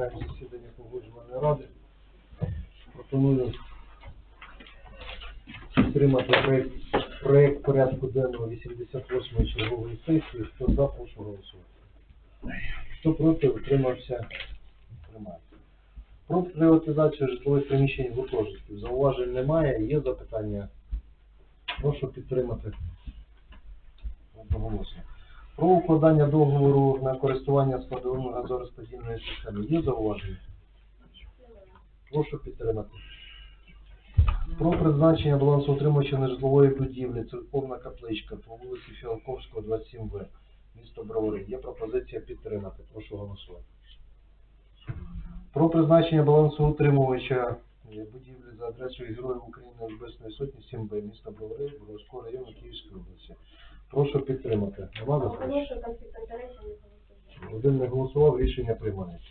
Розпочинаємо засідання погоджувальної ради. Пропоную підтримати проект, проект порядку денного 88-ї чергової сесії. Хто за, прошу голосувати. Хто проти, утримався, приймається. Про приватизацію житлових приміщень гуртожитків. Зауважень немає. Є запитання? Прошу підтримати. Одноголосно. Про укладання договору на користування складовими газорозподільної системи. Є зауваження? Прошу підтримати. Про призначення балансоутримувача нежитлової будівлі церковна капличка по вулиці Фіалковського, 27В, місто Бровари. Є пропозиція підтримати. Прошу голосувати. Про призначення балансоутримувача е, будівлі за адресою Героїв України Небесної Сотні 7Б, міста Бровари, Броварського району Київської області. Прошу підтримати. Нема заперечень? Не голосувати. Один не голосував, рішення приймається.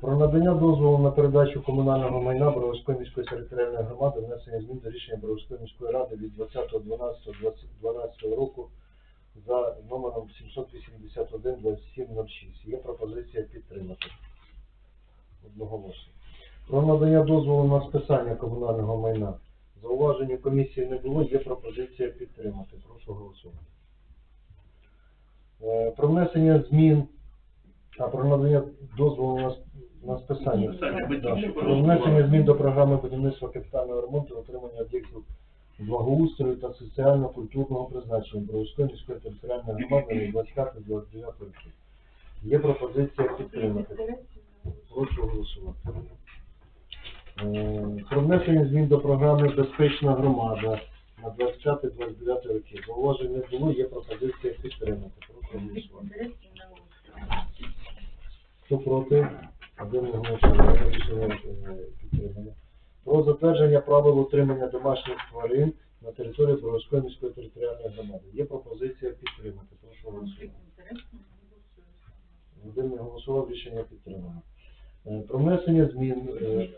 Про надання дозволу на передачу комунального майна Броварської міської територіальної громади внесення змін до рішення Броварської міської ради від 20.12.2012 року за номером 781-2706. Є пропозиція підтримати. Одноголосно. Про надання дозволу на списання комунального майна. Зауваження комісії не було, є пропозиція підтримати. Прошу голосувати. Е, Про внесення змін а про надання дозволу на, на списання. Да. Про внесення змін до програми будівництва капітального ремонту, отримання об'єктів благоустрою та соціально-культурного призначення Бровської міської територіальної громади на 25-29 років. Є пропозиція підтримати. Прошу голосувати. Е, Про внесення змін до програми Безпечна громада на 25-29 роки. Зауважень не було, є пропозиція підтримати. Прошу голосувати. Хто проти? Один не голосує. Рішення підтримано. Про затвердження правил утримання домашніх тварин на території Боровської міської територіальної громади. Є пропозиція підтримати. Прошу голосувати. Один не голосував, рішення підтримано. Е, Про внесення змін е,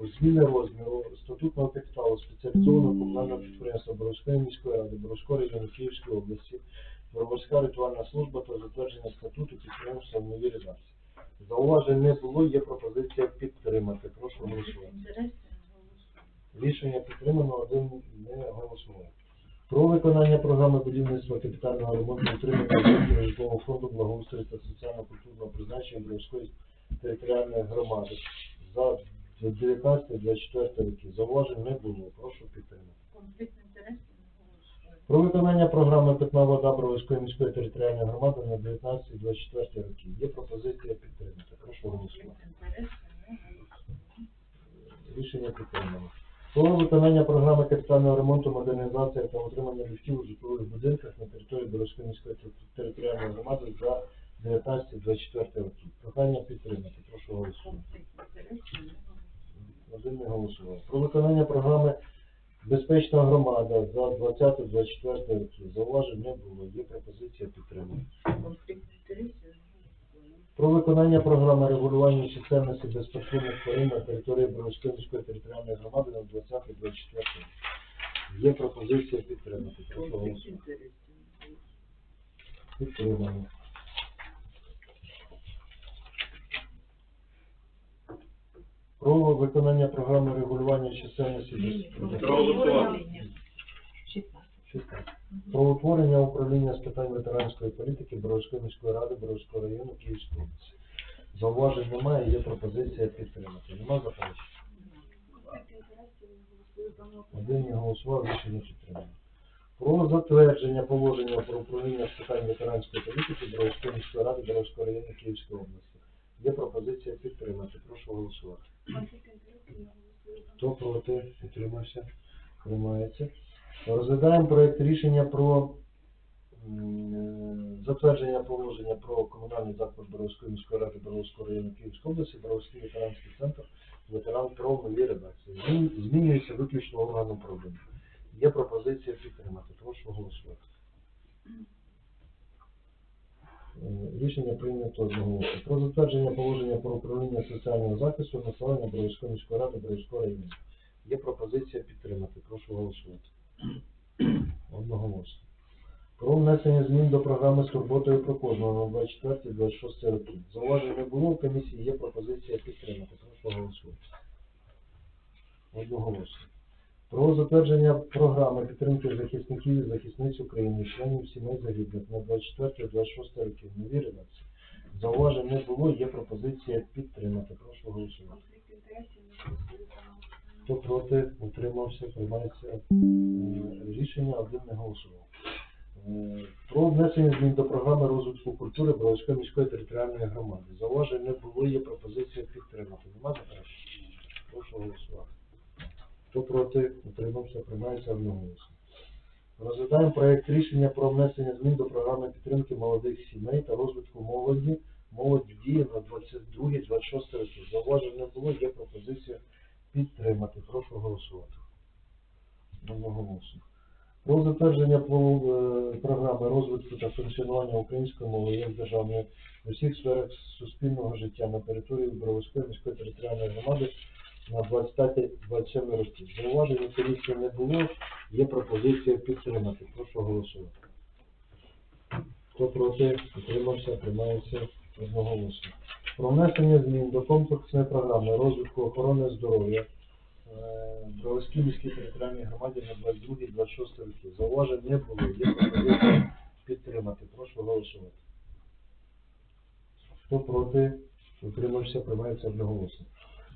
зміни розміру статутного капіталу спеціалізованого комунального підприємства Боровської міської ради, Боровського району Київської області, Боровська ритуальна служба та затвердження статуту підприємства новій редакції. Зауважень не було, є пропозиція підтримати. Прошу голосувати. Рішення підтримано, один не голосував. Про виконання програми будівництва капітального ремонту утримання житлового фонду благоустрою та соціально-культурного призначення Бровської територіальної громади за 19-24 роки. Зауважень не було. Прошу підтримати. Конфлікт інтересів. Про виконання програми Питна вода Бровської міської територіальної громади на 19-24 роки. Є пропозиція підтримати. Прошу голосувати. Рішення підтримано. Про виконання програми капітального ремонту, модернізації та утримання ліфтів у житлових будинках на території Боровської міської територіальної громади за 19-24 роки. Прохання підтримати. Прошу голосувати. Конфлікт інтересів. Один не голосував. Про виконання програми Безпечна громада за 20-24 роки. Зауважень не було. Є пропозиція підтримати. Про виконання програми регулювання чисельності безпосередніх тварин на території Бровської територіальної громади на 20-24 роки. Є пропозиція підтримати. Прошу голосувати. Підтримано. Про виконання програми регулювання чисельності безпосередніх Проголосували. 16. Про утворення управління з питань ветеранської політики Боровської міської ради Боровського району Київської області. Зауважень немає, є пропозиція підтримати. Нема заперечень? Один не голосував, рішення підтримано. Про затвердження положення про управління з питань ветеранської політики Боровської міської ради Боровського району Київської області. Є пропозиція підтримати. Прошу голосувати. Хто проти? Підтримався? Приймається. Розглядаємо проект рішення про е, затвердження положення про комунальний заклад Боровської міської ради Боровського району Київської області, Боровський ветеранський центр, ветеран ПРО в новій редакції. Змін- Змінюється виключно орган управління. Є пропозиція підтримати. Прошу голосувати. Е, Рішення прийнято одноголосно. Про затвердження положення про управління соціального захисту населення Боровської міської ради Боровського району. Є пропозиція підтримати. Прошу голосувати. Одноголосно. Про внесення змін до програми з турботою про кожного на 24-26 роки. Зауважень не було в комісії, є пропозиція підтримати. Прошу голосувати. Одноголосно. Про затвердження програми підтримки захисників і захисниць України, членів сімей загиблих на 24-26 років. Нові редакції. Зауважень не було, є пропозиція підтримати. Прошу голосувати. Хто проти, утримався, приймається е, рішення, один не голосував. Е, Про внесення змін до програми розвитку культури Бровської міської територіальної громади. Зауважень не було, є пропозиція підтримати. Нема заперечень? Прошу голосувати. Хто проти, утримався, приймається одноголосно. Розглядаємо проект рішення про внесення змін до програми підтримки молодих сімей та розвитку молоді. Молодь в дії на 22-26 років. Зауважень не було, є пропозиція підтримати. Прошу голосувати. Одноголосно. Про затвердження е, програми розвитку та функціонування української мови як державної у всіх сферах суспільного життя на території Броварської міської територіальної громади на 25-27 років. Зауважень комісії не було, є пропозиція підтримати. Прошу голосувати. Хто проти, утримався, приймається одноголосно. Про внесення змін до комплексної програми розвитку охорони здоров'я е, Броварській міській територіальній громаді на 22-26 років. Зауважень не було, є пропозиція підтримати. Прошу голосувати. Хто проти, утримався, приймається одноголосно.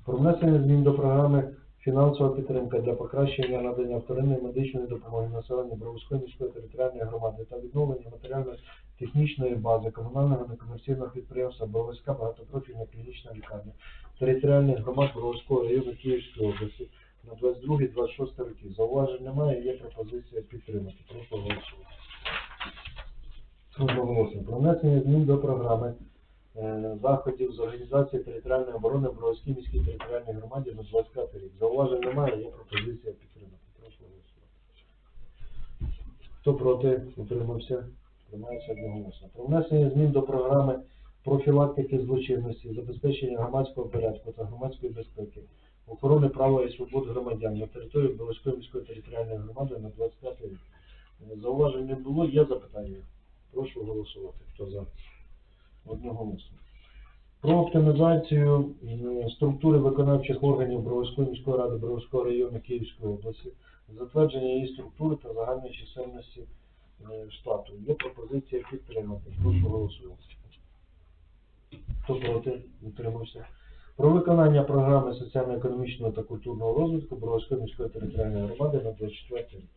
Про внесення змін до програми фінансова підтримка для покращення надання вторинної медичної допомоги населенню Броварської міської територіальної громади та відновлення матеріально-технічної бази комунального некомерційного підприємства Броварська багатопрофільна клінічна лікарня територіальних громад Броварського району Київської області на 22-26 років. Зауважень немає, є пропозиція підтримати. Прошу голосувати. Про внесення змін до програми заходів з організації територіальної оборони в Броварській міській територіальній громаді на 25 рік. Зауважень немає, є пропозиція підтримати. Прошу голосувати. Хто проти, утримався, приймається одноголосно. Про внесення змін до програми профілактики злочинності, забезпечення громадського порядку та громадської безпеки, охорони права і свобод громадян на території Білоської міської територіальної громади на 25 рік. Е, Зауважень не було, є запитання. Прошу голосувати. Хто за? Одноголосно. Про оптимізацію структури виконавчих органів Броварської міської ради Броварського району Київської області, затвердження її структури та загальної чисельності штату. Є пропозиція підтримати. Прошу голосувати. Хто проти? Утримався. Про виконання програми соціально-економічного та культурного розвитку Броварської міської територіальної громади на 24 рік.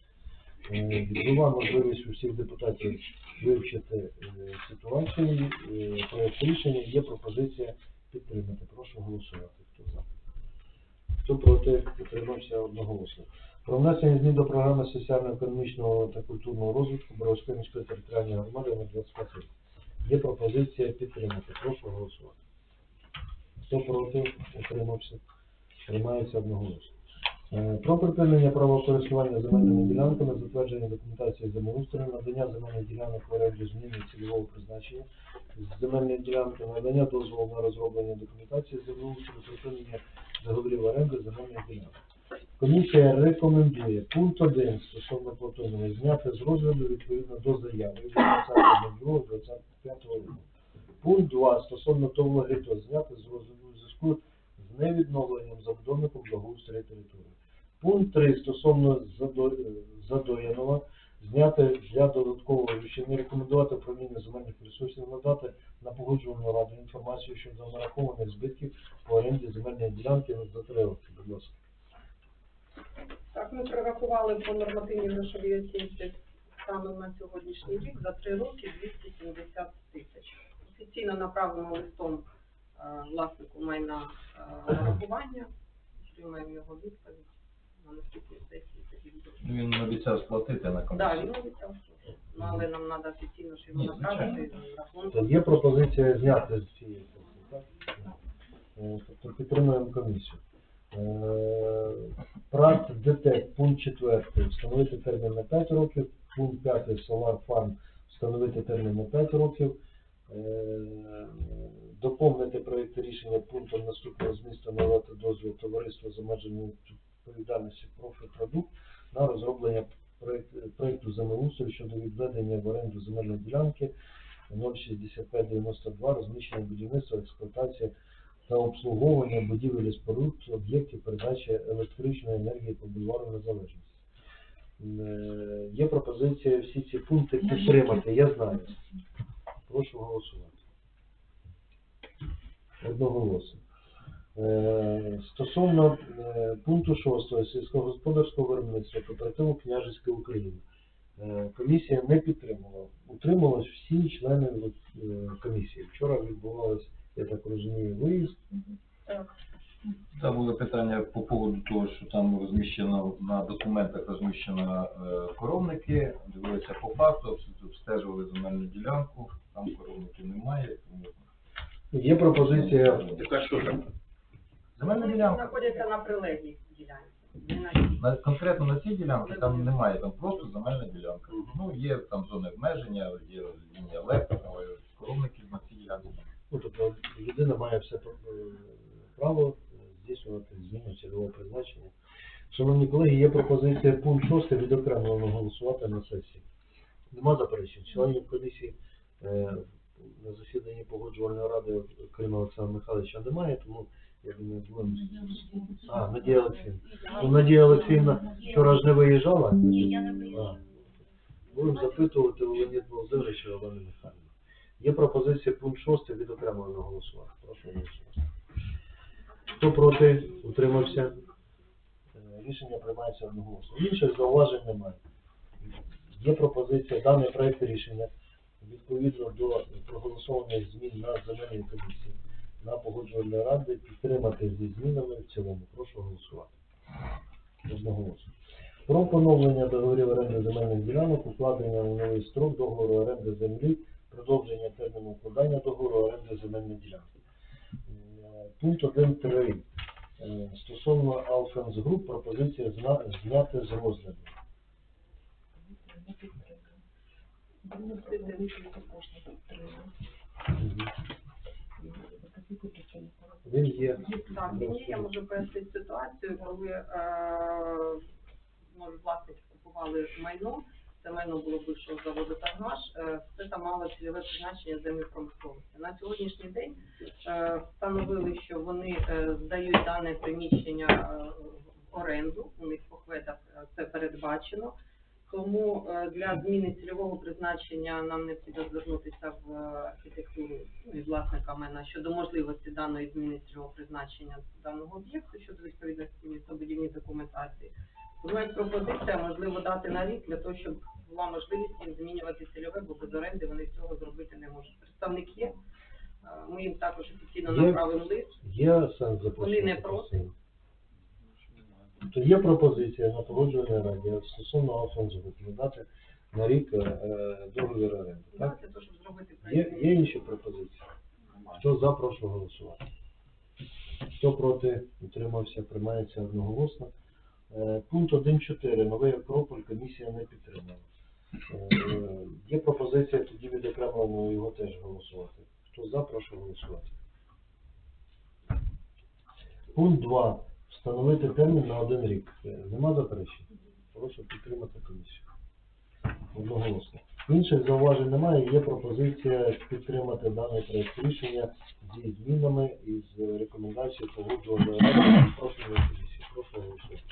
Е, Була можливість у всіх депутатів вивчити е, ситуацію, е, проект рішення, є пропозиція підтримати. Прошу голосувати. Хто за? Хто проти? Утримався одноголосно. Про внесення змін до програми соціально-економічного та культурного розвитку Боровської міської територіальної громади на 25 рік. Є пропозиція підтримати. Прошу голосувати. Хто проти? Утримався. Приймається одноголосно. Е, Про припинення правокористування земельними ділянками, затвердження документації землеустрою, надання земельних ділянок в оренду зміни цільового призначення земельної ділянки, надання дозволу на розроблення документації землеустрою, припинення договорів оренди земельних ділянок. Комісія рекомендує пункт 1 стосовно Платонової зняти з розгляду відповідно до заяви від 20.02.25 року. Пункт 2 стосовно того зняти з розгляду у зв'язку з невідновленням забудовником благоустрою території. Пункт 3 стосовно е, зняти для додаткового вивчення, рекомендувати управління земельних ресурсів надати на погоджувальну раду інформацію щодо нарахованих збитків по оренді земельної ділянки за три роки. Будь ласка. Так, ми прорахували по нормативній грошовій оцінці станом на сьогоднішній рік за три роки 270 тисяч. Офіційно направлено листом е, власнику майна е, нарахування, отримаємо його відповідь на наступній сесії. Тоді буде. Він обіцяв сплатити на Так, комісію. він обіцяв, що ну, але нам треба офіційно ж його Ні, направити. То є пропозиція зняти з цієї сесії, так? Е, Тобто підтримуємо комісію. Е, Прат ДТЕК, пункт 4, встановити термін на 5 років, пункт 5 Solar Farm, встановити термін на 5 років, Е, доповнити проєкт рішення пунктом наступного змісту надати дозвіл товариства з обмеженою відповідальністю профіпродукт на розроблення проекту землеустрою щодо відведення в оренду земельної ділянки 06592 розміщення будівництва, експлуатація та обслуговування будівель і споруд об'єктів передачі електричної енергії по бульвару Незалежності. Е, Є пропозиція всі ці пункти підтримати, я знаю. Прошу голосувати. Одноголосно. Е, Стосовно е, пункту 6 сільськогосподарського виробництва кооперативу Княжицька Україна. Е, Комісія не підтримала. Утрималось всі члени комісії. Вчора відбувалось, я так розумію, виїзд. Так. Там були питання по поводу того, що там розміщено на документах розміщено коровники, дивилися по факту, обс- обстежували земельну ділянку, там коровників немає, Є пропозиція Яка що там? Земельна ділянка. Знаходяться на прилеглій ділянці. На конкретно на цій ділянці там немає, там просто земельна ділянка. Ну, є там зони обмеження, є лінія електрика, але коровників на цій ділянці. Ну, тобто людина має все е, право е, здійснювати зміну цільового призначення. Шановні колеги, є пропозиція пункт 6 відокремлено голосувати на сесії. Нема заперечень. Членів комісії е, на засіданні погоджувальної ради, крім Олександра Михайловича, немає, тому я думаю, будемо... А, Надія Олексіївна. Ну, Надія Олексіївна вчора ж не виїжджала? Ні, я не А, виїжджала. Будемо запитувати у Леонід Володимировича Олени Михайлівни. Є пропозиція пункт 6 відокремлено голосувати. Прошу голосувати. Хто проти? Утримався? Е, Рішення приймається одноголосно. Інших зауважень немає. Є пропозиція даний проект рішення відповідно до проголосованих змін на земельній комісії на погоджувальної ради підтримати зі змінами в цілому. Прошу голосувати. Одноголосно. Про поновлення договорів оренди земельних ділянок, укладення у новий строк договору оренди землі, продовження терміну укладання договору оренди земельної ділянки. Е, Пункт 1.3. Е, Стосовно Alphens Group пропозиція зняти з розгляду. Мгм. Він є. Так, ні, я можу пояснити ситуацію, коли е, може, власники купували майно, це майно було бившого заводу «Таргаш», е, це там мало цільове призначення землі промисловості. На сьогоднішній день е, встановили, що вони е, здають дане приміщення е, в оренду, у них по кветах е, це передбачено. Тому е, для зміни цільового призначення нам необхідно звернутися в е, архітектуру і власника майна щодо можливості даної зміни цільового призначення даного об'єкту щодо відповідності містобудівній документації. Як пропозиція, можливо, дати на рік для того, щоб була можливість їм змінювати цільове, бо без оренди вони цього зробити не можуть. Представник є. Е, Ми їм також офіційно направимо лист. Сенс запустити? Вони не проти. То є пропозиція на погоджувальній раді стосовно Group надати на рік е, е, договір оренди. Так? Є, є інші пропозиції? Хто за, прошу голосувати. Хто проти, утримався, приймається одноголосно. Е, Пункт 1.4. Новий Акрополь комісія не підтримала. Є пропозиція тоді відокремлено його теж голосувати. Хто за, прошу голосувати. Пункт 2. Встановити термін на один рік. Е, Нема заперечень? Прошу підтримати комісію. Одноголосно. Інших зауважень немає. Є пропозиція підтримати даний проект рішення зі змінами і з рекомендацією погоджувальної ради профільної комісії. Прошу голосувати.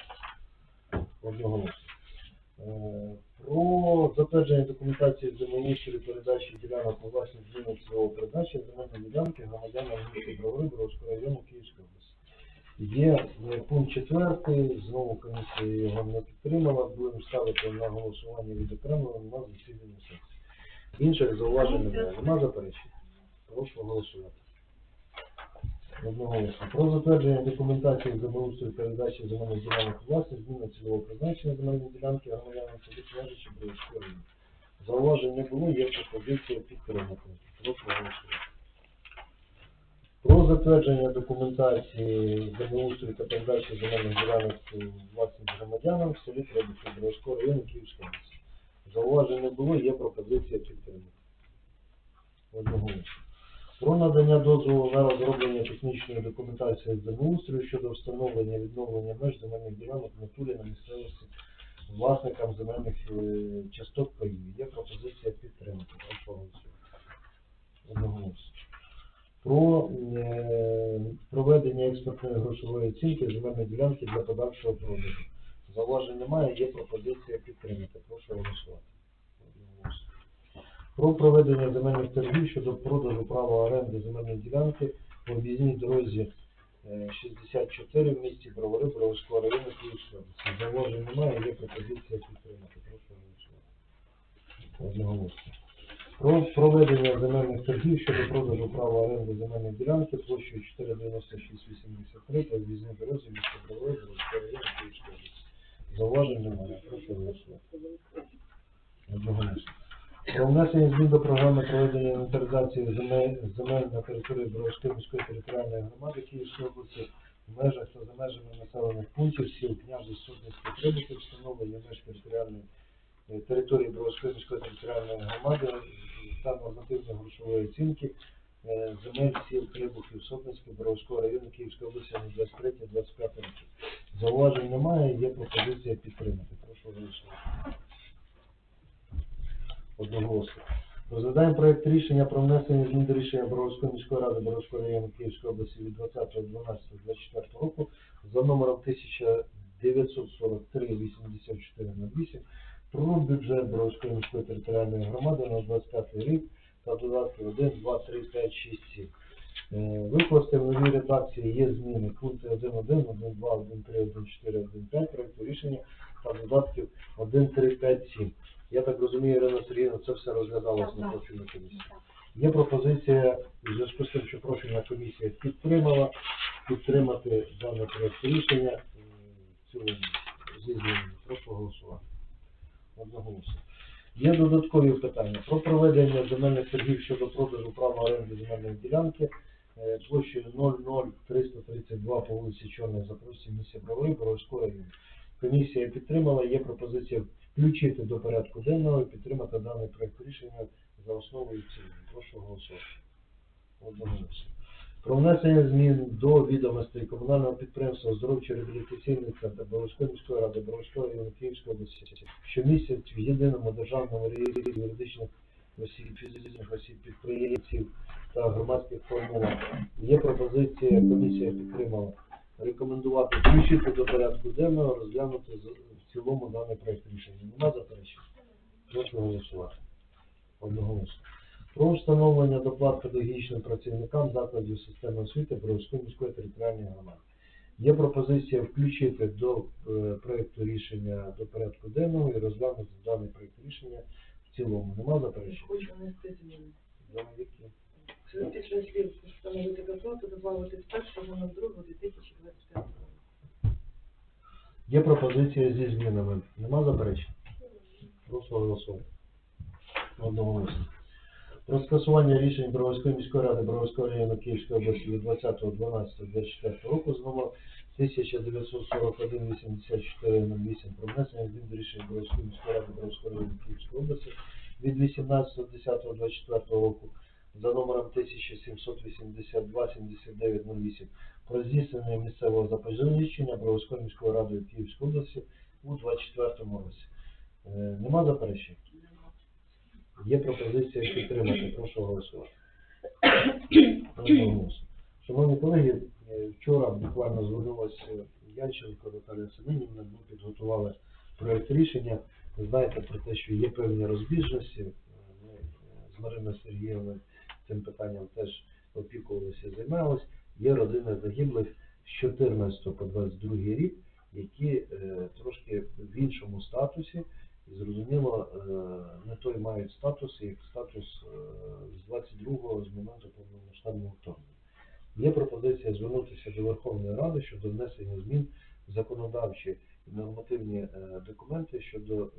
Одноголосно. Е, Про затвердження документації землеустрою передачі ділянок у власність зміни цільового призначення земельної ділянки громадянам міста Бровари району Київської області. Є пункт четвертий, знову комісія його не підтримала, будемо ставити на голосування відокремлено на засіданні сесії. Інших зауважень немає. Нема заперечень? Прошу голосувати. Одноголосно. Про затвердження документації землеустрою передачі земельних ділянок власність, зміна цільового призначення земельної ділянки громадянам селі Княжичі району. Зауважень не було, є пропозиція підтримати. Прошу голосувати. Затвердження документації землеустрою та передачі земельних ділянок у власність громадянам в селі Требухи Бровського району Київської області. Зауважень не було, є пропозиція підтримати. Одноголосно. Про надання дозволу на розроблення технічної документації землеустрою щодо встановлення відновлення меж земельних ділянок в натурі на місцевості власникам земельних е, часток паїв. Є пропозиція підтримати. Прошу голосувати. Одноголосно. Про е, проведення експертної грошової оцінки земельної ділянки для подальшого продажу. Зауважень немає, є пропозиція підтримати. Прошу голосувати. Про проведення земельних торгів щодо продажу права оренди земельної ділянки по об'їзній дорозі е, 64 в місті Бровари, Броварського району Київської області. Немає, є пропозиція підтримати. Прошу голосувати. Одноголосно. Про проведення земельних торгів щодо продажу права оренди земельної ділянки площею 49683 та дорозі міста Бровари, Броварського району Київської області. Зауважень немає. Прошу голосувати. Одноголосно. Про внесення змін до програми проведення інвентаризації земель, земель на території Броварської міської територіальної громади Київської області в межах та за межами населених пунктів сіл княжі Сотницької Трибухи встановлення меж територіальної території Броварської міської територіальної громади е, та нормативної грошової оцінки е, земель сіл Трибухів Сотницької Броварського району Київської області на 23-25 років. Зауважень немає, є пропозиція підтримати. Прошу голосувати. Одноголосно. Розглядаємо проект рішення про внесення змін до рішення Боровської міської ради Боровського району Київської області від 20.12.24 року за номером 1943-8408 про бюджет Боровської міської територіальної громади на 25 рік та додатки 1, 2, 3, 5, 6, 7. Е, Викласти в новій редакції є зміни пункти 1.1, 1.2, 1.3, 1.4, 1.5 проекту рішення та додатків 1, 3, 5, 7. Я так розумію, Ірина Сергійовна, це все розглядалось на профільній комісії. Є пропозиція у зв'язку з тим, що профільна комісія підтримала, підтримати дане проект рішення цілому зі змінами. Прошу голосувати. Одноголосно. Є додаткові питання про проведення земельних торгів щодо продажу права оренди земельної ділянки е, площею 00332 по вулиці Чорної Запорожці, місті Бровари, Боровського району. Комісія підтримала, є пропозиція включити до порядку денного і підтримати даний проект рішення за основу і в. Прошу голосувати. Одноголосно. Про внесення змін до відомостей комунального підприємства оздоровчо реабілітаційний центр Боровської міської ради Боровського району Київської області, що містять в єдиному державному реєстрі юридичних осіб, фізичних осіб, підприємців та громадських формувань. Є пропозиція, комісія підтримала рекомендувати включити до порядку денного, розглянути в цілому даний проект рішення. Нема заперечень? Прошу голосувати. Одноголосно. Про встановлення доплат педагогічним працівникам закладів системи освіти Бровської міської територіальної громади. Є пропозиція включити до е, проекту рішення до порядку денного і розглянути даний проект рішення в цілому. Нема заперечень? Хочу внести зміни. Які? Після слів встановити доплату, додати з 1 на 2 2025 року. Є пропозиція зі змінами. Нема заперечень? Прошу голосувати. Одноголосно. Про рішень Броварської міської ради Броварського району Київської області від 20.12.24 року з номер 1941-84-08 про внесення змін до рішень Броварської міської ради Броварського району Київської області від 18.10.24 року за номером 1782-7908 про здійснення місцевого запозичення Броварської міської ради Київської області у 24 році. Е, Нема заперечень? Є пропозиція підтримати. Прошу голосувати. Шановні колеги, е, вчора буквально звернулася Янченко Наталія Семенівна, ми підготували проект рішення. Ви знаєте про те, що є певні розбіжності. Е, Ми е, з Мариною Сергіївною цим питанням теж опікувалися і займалися. Є родини загиблих з 14 по 22 рік, які е, трошки в іншому статусі. І зрозуміло, е, не той мають статус, як статус е, з 22-го, з моменту повномасштабного вторгнення. Є пропозиція звернутися до Верховної Ради щодо внесення змін в законодавчі і нормативні е, документи щодо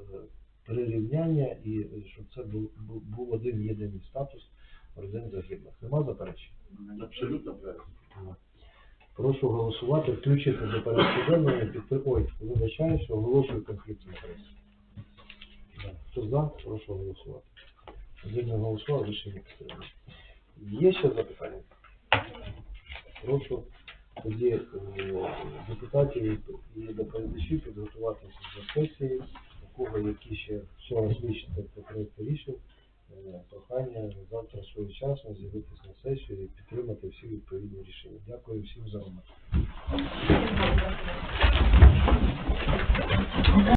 прирівняння і щоб це був, один єдиний статус родин загиблих. Нема заперечень? Абсолютно правильно. Прошу голосувати, включити до порядку денного і підтримати. Ой, вибачаю, що оголошую конфлікт інтересів. Хто за, прошу голосувати. Згідно голосував, рішення прийнято. Є ще запитання? Прошу тоді е, депутатів і доповідачів підготуватися до сесії, у кого які ще ще розлічні про проєкту рішень, е, прохання завтра своєчасно з'явитися на сесію і підтримати всі відповідні рішення. Дякую всім за увагу.